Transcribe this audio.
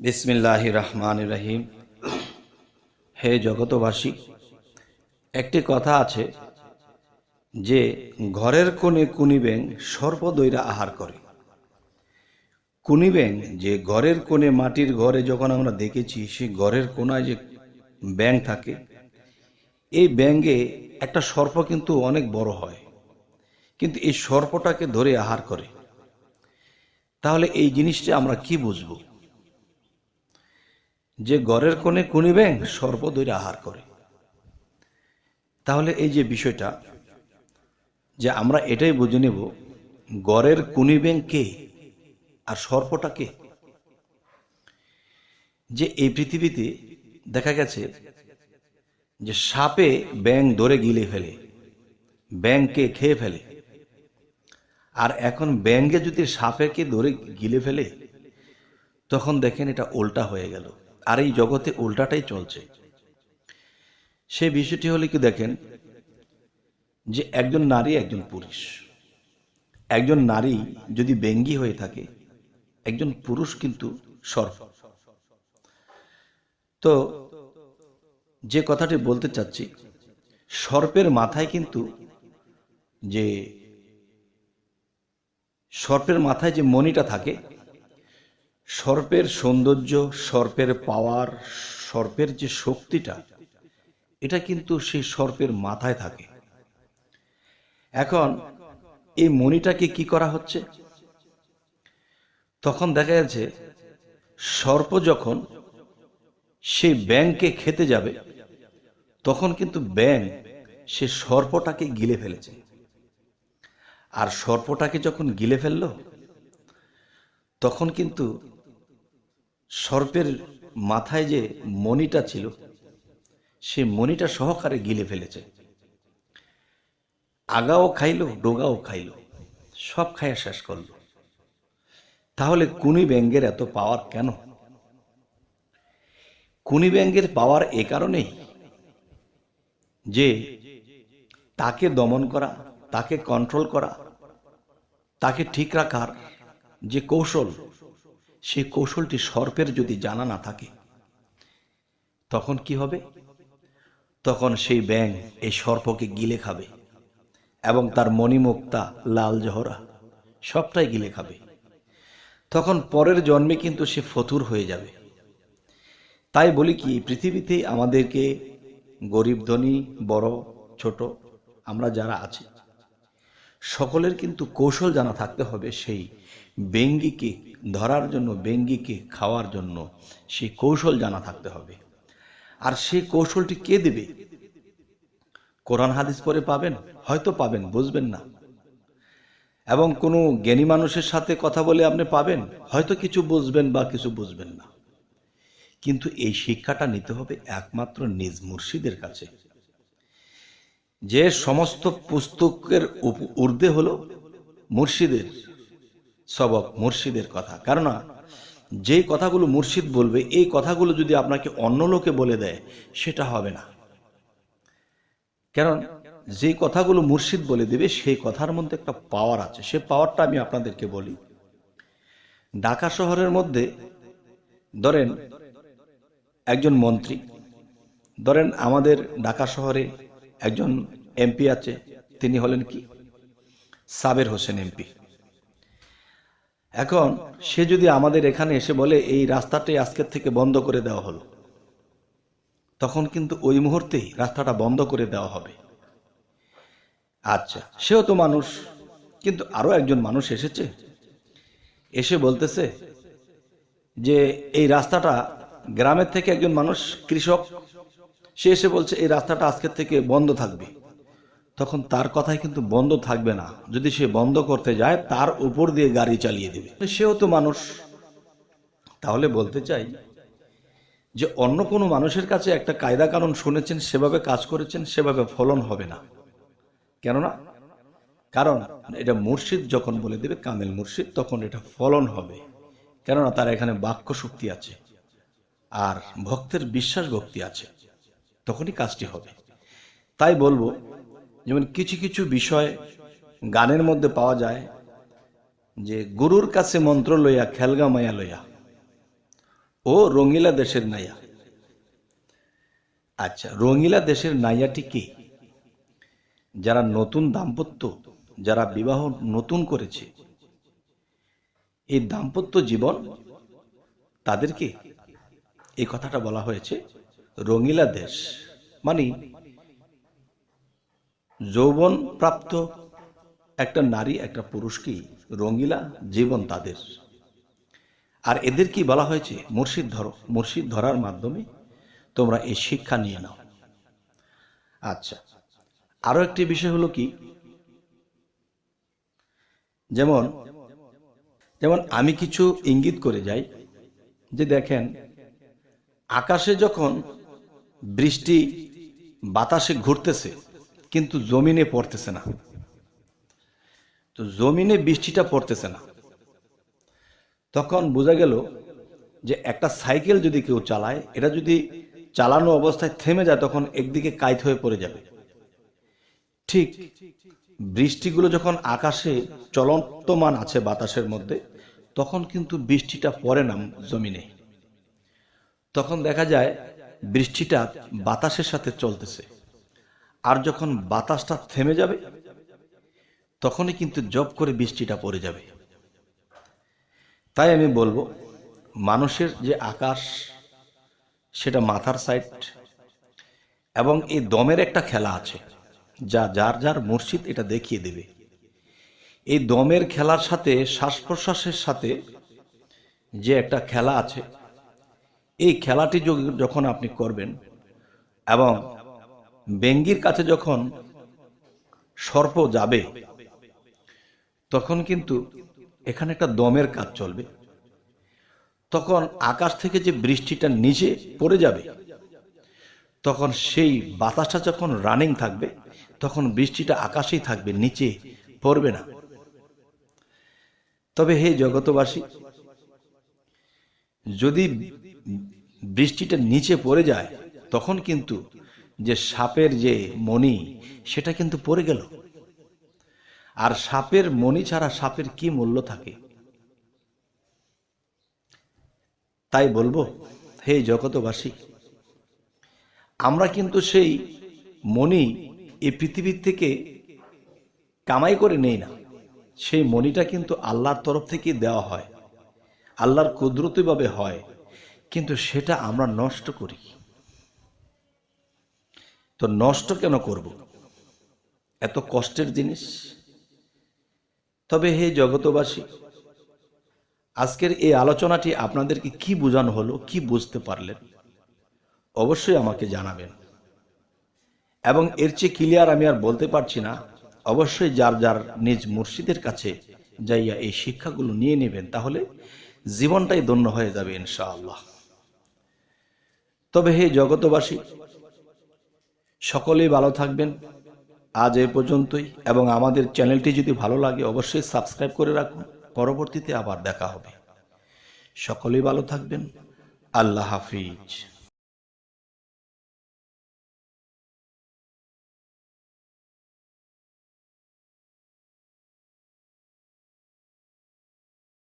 বিসমিল্লাহ রহমান রহিম। হে জগতবাসী, একটি কথা আছে যে, ঘরের কোণে কুনি ব্যাং সর্বদৈরা আহার করে। কুনি ব্যাং যে ঘরের কোণে মাটির ঘরে যখন আমরা দেখেছি, সেই ঘরের কোনায় যে ব্যাং থাকে, এই ব্যাঙে একটা সর্প কিন্তু অনেক বড় হয়, কিন্তু এই সর্পটাকে ধরে আহার করে। তাহলে এই জিনিসটা আমরা কি বুঝব? যে গড়ের কোণে কুনি ব্যাং সর্প ধরে আহার করে। তাহলে এই যে বিষয়টা, যে আমরা এটাই বুঝে নেব, গড়ের কুনি ব্যাং কে আর সর্পটা কে? যে এই পৃথিবীতে দেখা গেছে যে সাপে ব্যাং ধরে গিলে ফেলে ব্যাংকে খেয়ে ফেলে। আর এখন ব্যাঙ্গে যদি সাপেকে ধরে গিলে ফেলে, তখন দেখেন এটা উল্টা হয়ে গেল। আর এই জগতে উল্টাটাই চলছে। সেই বিষয়টি হলে কি দেখেন, যে একজন নারী একজন পুরুষ। একজন নারী যদি ব্যঙ্গি হয়ে থাকে, একজন পুরুষ কিন্তু সর্প তো যে কথাটি বলতে চাচ্ছি, সর্পের মাথায় কিন্তু যে সর্পের মাথায় যে মণিটা থাকে সর্পের সৌন্দর্য, সর্পের পাওয়ার, সর্পের যে শক্তিটা, এটা কিন্তু সেই সর্পের মাথায় থাকে। এখন এই মণিটাকে কি করা হচ্ছে? তখন দেখা যাচ্ছে সর্প যখন সেই ব্যাংকে খেতে যাবে, তখন কিন্তু ব্যাং সে সর্পটাকে গিলে ফেলেছে। আর সর্পটাকে যখন গিলে ফেলল, তখন কিন্তু সর্পের মাথায় যে মণিটা ছিল, সে মণিটা সহকারে গিলে ফেলেছে। আগাও খাইল, ডোগাও খাইল, সব খাইয়া শেষ করল। তাহলে কুনি ব্যাঙ্গের এত পাওয়ার কেন? কুনি ব্যাঙ্গের পাওয়ার এ কারণেই যে তাকে দমন করা, তাকে কন্ট্রোল করা, তাকে ঠিক রাখার যে কৌশল সেই কৌশলটি সর্পের যদি জানা না থাকে, তখন কি হবে? তখন সেই ব্যাং এই সর্পকে গিলে খাবে এবং তার মণিমুক্তা, লাল জহরা সবটাই গিলে খাবে। তখন পরের জন্মে কিন্তু সে ফতুর হয়ে যাবে। তাই বলি কি পৃথিবীতে আমাদেরকে গরিব ধনী, বড়, ছোট, আমরা যারা আছি, সকলের কিন্তু কৌশল জানা থাকতে হবে সেই বেঙ্গিকে, ধরার জন্য, বেঙ্গিকে খাওয়ার জন্য সেই কৌশল জানা থাকতে হবে। আর সেই কৌশলটি কে দেবে? কোরআন হাদিস পরে পাবেন, হয়তো পাবেন, বুঝবেন না। এবং কোনো জ্ঞানী মানুষের সাথে কথা বলে আপনি পাবেন, হয়তো কিছু বুঝবেন বা কিছু বুঝবেন না। কিন্তু এই শিক্ষাটা নিতে হবে একমাত্র নিজ মুর্শিদের কাছে। যে সমস্ত পুস্তকের ঊর্ধ্বে হলো মুর্শিদের। সবক মুর্শিদের কথা। কেননা যে কথাগুলো মুর্শিদ বলবে, এই কথাগুলো যদি আপনাকে অন্য লোকে বলে দেয়, সেটা হবে না। কারণ যে কথাগুলো মুর্শিদ বলে দেবে, সেই কথার মধ্যে একটা পাওয়ার আছে। সে পাওয়ারটা আমি আপনাদেরকে বলি। ঢাকা শহরের মধ্যে, ধরেন, একজন মন্ত্রী, ধরেন আমাদের ঢাকা শহরে একজন এমপি আছে, তিনি হলেন কি? সাবের হোসেন এমপি। এখন সে যদি আমাদের এখানে এসে বলে, এই রাস্তাটাই আজকের থেকে বন্ধ করে দেওয়া হলো, তখন কিন্তু ওই মুহূর্তেই রাস্তাটা বন্ধ করে দেওয়া হবে। আচ্ছা সেও তো মানুষ, কিন্তু আরও একজন মানুষ এসেছে। এসে বলতেছে যে, এই রাস্তাটা গ্রামের থেকে একজন মানুষ, কৃষক, সে এসে বলছে, এই রাস্তাটা আজকের থেকে বন্ধ থাকবে। তখন তার কথাই কিন্তু বন্ধ থাকবে না। যদি সে বন্ধ করতে যায়, তার উপর দিয়ে গাড়ি চালিয়ে দেবে। সেও তো মানুষ। তাহলে বলতে চাই যে, অন্য কোনো মানুষের কাছে একটা কায়দা কানুন শুনেছেন, সেভাবে কাজ করেছেন, সেভাবে ফলন হবে না। কেননা? কারণ এটা মুর্শিদ যখন বলে দেবে, কামেল মুর্শিদ, তখন এটা ফলন হবে। কেননা, তার এখানে বাক্য শক্তি আছে। আর ভক্তের বিশ্বাস ভক্তি আছে। তখনই কাজটি হবে। তাই বলব যেমন কিছু কিছু বিষয় গানের মধ্যে পাওয়া যায় যে, গুরুর কাছে মন্ত্র লইয়া, খেলগা মায়া লইয়া, ও রঙিলা দেশের নাইয়া। আচ্ছা রঙিলা দেশের নাইয়াটি কি? যারা নতুন দাম্পত্য, যারা বিবাহ নতুন করেছে, এই দাম্পত্য জীবন তাদেরকে এই কথাটা বলা হয়েছে, রঙিলা দেশ। মানে যৌবন প্রাপ্ত একটা নারী, একটা পুরুষকেই রঙিলা জীবন তাদের। আর এদের কি বলা হয়েছে? মুর্শিদ ধরো, মুর্শিদ ধরার মাধ্যমে তোমরা এই শিক্ষা নিয়ে নাও। আচ্ছা আরও একটি বিষয় হলো কি? যেমন যেমন আমি কিছু ইঙ্গিত করে যাই যে দেখেন, আকাশে যখন বৃষ্টি, বাতাসে ঘুরতেছে কিন্তু জমিনে পড়তেছে না। তো জমিনে বৃষ্টিটা পড়তেছে না। তখন বোঝা গেল যে একটা সাইকেল যদি কেউ চালায়, এটা যদি চালানো অবস্থায় থেমে যায়, তখন একদিকে কাইত হয়ে পড়ে যাবে। ঠিক বৃষ্টিগুলো যখন আকাশে চলন্তমান আছে বাতাসের মধ্যে, তখন কিন্তু বৃষ্টিটা পড়ে না জমিনে। তখন দেখা যায় বৃষ্টিটা বাতাসের সাথে চলতেছে। আর যখন বাতাসটা থেমে যাবে, তখনই কিন্তু জব করে বৃষ্টিটা পড়ে যাবে। তাই আমি বলব, মানুষের যে আকাশ, সেটা মাথার সাইড এবং এই দমের একটা খেলা আছে, যা যার যার মুর্শিদ এটা দেখিয়ে দেবে। এই দমের খেলার সাথে শ্বাস প্রশ্বাসের সাথে যে একটা খেলা আছে, এই খেলাটি যখন আপনি করবেন, এবং বেঙ্গির কাছে যখন সর্প যাবে, তখন কিন্তু এখানে একটা দমের কাজ চলবে। তখন আকাশ থেকে যে বৃষ্টিটা নিচে পড়ে যাবে, তখন সেই বাতাসটা যখন রানিং থাকবে, তখন বৃষ্টিটা আকাশেই থাকবে, নিচে পড়বে না। তবে হে জগতবাসী যদি বৃষ্টিটা নিচে পড়ে যায়, তখন কিন্তু যে সাপের যে মণি, সেটা কিন্তু পড়ে গেল। আর সাপের মণি ছাড়া সাপের কি মূল্য থাকে? তাই বলব, হে জগতবাসী আমরা কিন্তু সেই মণি এই পৃথিবীর থেকে কামাই করে নেই না। সেই মণিটা কিন্তু আল্লাহর তরফ থেকে দেওয়া হয়। আল্লাহর কুদরতিভাবে হয়। কিন্তু সেটা আমরা নষ্ট করি। তো নষ্ট কেন করব? এত কষ্টের জিনিস। তবে হে জগতবাসী, আজকের এই আলোচনাটি আপনাদেরকে কি বোঝানো হলো, কি বুঝতে পারলেন, অবশ্যই আমাকে জানাবেন। এবং এর চেয়ে ক্লিয়ার আমি আর বলতে পারছি না, অবশ্যই যার যার নিজ মুর্শিদের কাছে যাইয়া এই শিক্ষাগুলো নিয়ে নেবেন, তাহলে জীবনটাই ধন্য হয়ে যাবে ইনশাআল্লাহ। তবে হে জগতবাসী সকলেই ভালো থাকবেন। আজ এ পর্যন্তই এবং আমাদের চ্যানেলটি যদি ভালো লাগে অবশ্যই সাবস্ক্রাইব করে রাখুন। পরবর্তীতে আবার দেখা হবে। সকলেই ভালো থাকবেন। আল্লাহ হাফিজ।